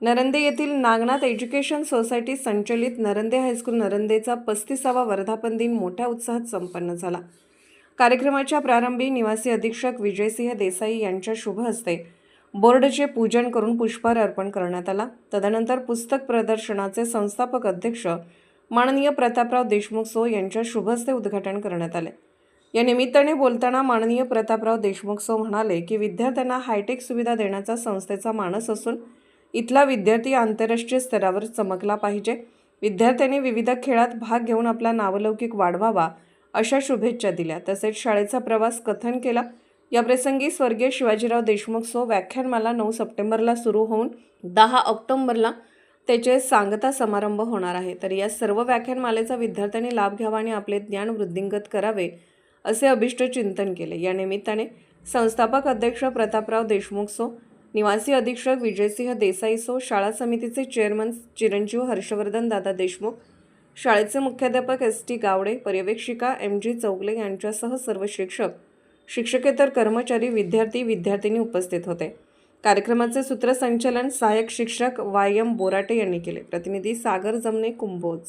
नरंदे येथील Nagnath education society संचलित Narande high school नरंदेचा पस्तीसावा वर्धापन दिन मोठ्या उत्साहात संपन्न झाला. कार्यक्रमाच्या प्रारंभी निवासी अधीक्षक विजयसिंह देसाई यांच्या शुभ हस्ते बोर्डचे पूजन करून पुष्पहार अर्पण करण्यात आला. तदनंतर पुस्तक प्रदर्शनाचे संस्थापक अध्यक्ष माननीय प्रतापराव देशमुख सो यांच्या शुभ हस्ते उद्घाटन करण्यात आले. या निमित्ताने बोलताना माननीय प्रतापराव देशमुख सो म्हणाले की विद्यार्थ्यांना हायटेक सुविधा देण्याचा संस्थेचा मानस असून इथला विद्यार्थी आंतरराष्ट्रीय स्तरावर चमकला पाहिजे. विद्यार्थ्यांनी विविध खेळात भाग घेऊन आपला नावलौकिक वाढवावा अशा शुभेच्छा दिल्या. तसेच शाळेचा प्रवास कथन केला. याप्रसंगी स्वर्गीय शिवाजीराव देशमुख सो व्याख्यानमाला नऊ सप्टेंबरला सुरू होऊन दहा ऑक्टोंबरला त्याचे सांगता समारंभ होणार आहे. तर या सर्व व्याख्यानमालेचा विद्यार्थ्यांनी लाभ घ्यावा आणि आपले ज्ञान वृद्धिंगत करावे असे अभिष्ट चिंतन केले. या निमित्ताने संस्थापक अध्यक्ष प्रतापराव देशमुख सो निवासी अधीक्षक विजयसिंह देसाई सो शाळा समितीचे चेअरमन चिरंजीव हर्षवर्धन दादा देशमुख शाळेचे मुख्याध्यापक एस टी गावडे पर्यवेक्षिका एम जी चौगले यांच्यासह सर्व शिक्षक शिक्षकेतर कर्मचारी विद्यार्थी विद्यार्थिनी उपस्थित होते. कार्यक्रमाचे सूत्रसंचालन सहाय्यक शिक्षक वाय एम बोराटे यांनी केले. प्रतिनिधी सागर जमने कुंभोज.